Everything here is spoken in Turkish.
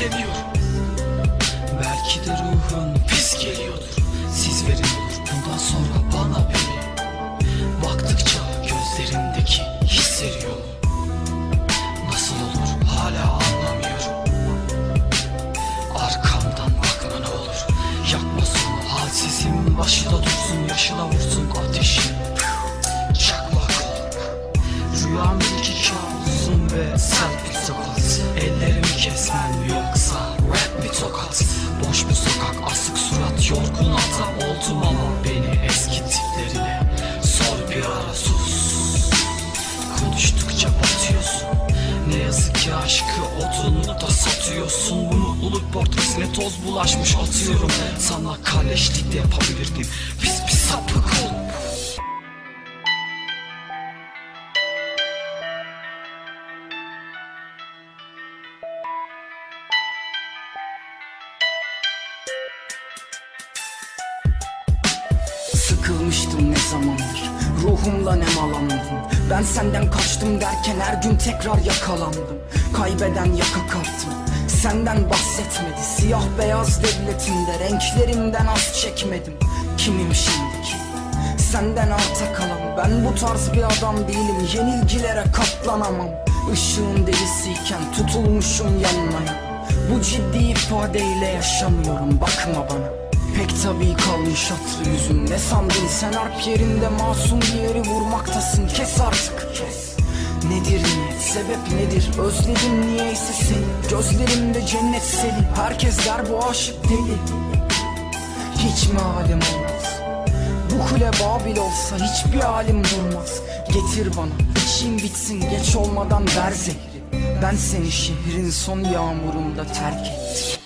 istemiyorum Belki de ruhun pis geliyordur. Siz verin olur bundan sonra bana beni Baktıkça gözlerimdeki his eriyor. Nasıl olur hala anlamıyorum. Arkamdan bakma ne olur. Yakma sonu halsizim Başına dursun yaşına vursun ateşi ki aşkı odunu da satıyorsun. Bu mutluluk portresine toz bulaşmış atıyorum. Sana kalleşlik de yapabilirdim. Pis bir sapık olup Sıkılmıştım ne zamandır. Ruhumla nemalandım Ben senden kaçtım derken her gün tekrar yakalandım. Kaybeden yaka kalktım Senden bahsetmedi. Siyah beyaz devletimde Renklerinden az çekmedim. Kimim şimdiki? Senden arta kalan Ben bu tarz bir adam değilim. Yenilgilere katlanamam. Işığın delisiyken tutulmuşum yanmaya. Bu ciddi ifadeyle yaşamıyorum Bakma bana Pek tabii kalmış hatırı yüzüm Ne sandın sen? Harp yerinde masum bir yeri vurmaktasın. Kes artık. Kes. Nedir niyet sebep nedir? Özledim niyeyse seni. Gözlerimde cennet seli Herkes der bu aşık deli. Hiç mi halim olmaz. Bu kule Babil olsa hiçbir halim durmaz. Getir bana. İçim bitsin. Geç olmadan ver zehri. Ben seni şehrin son yağmurunda terk ettim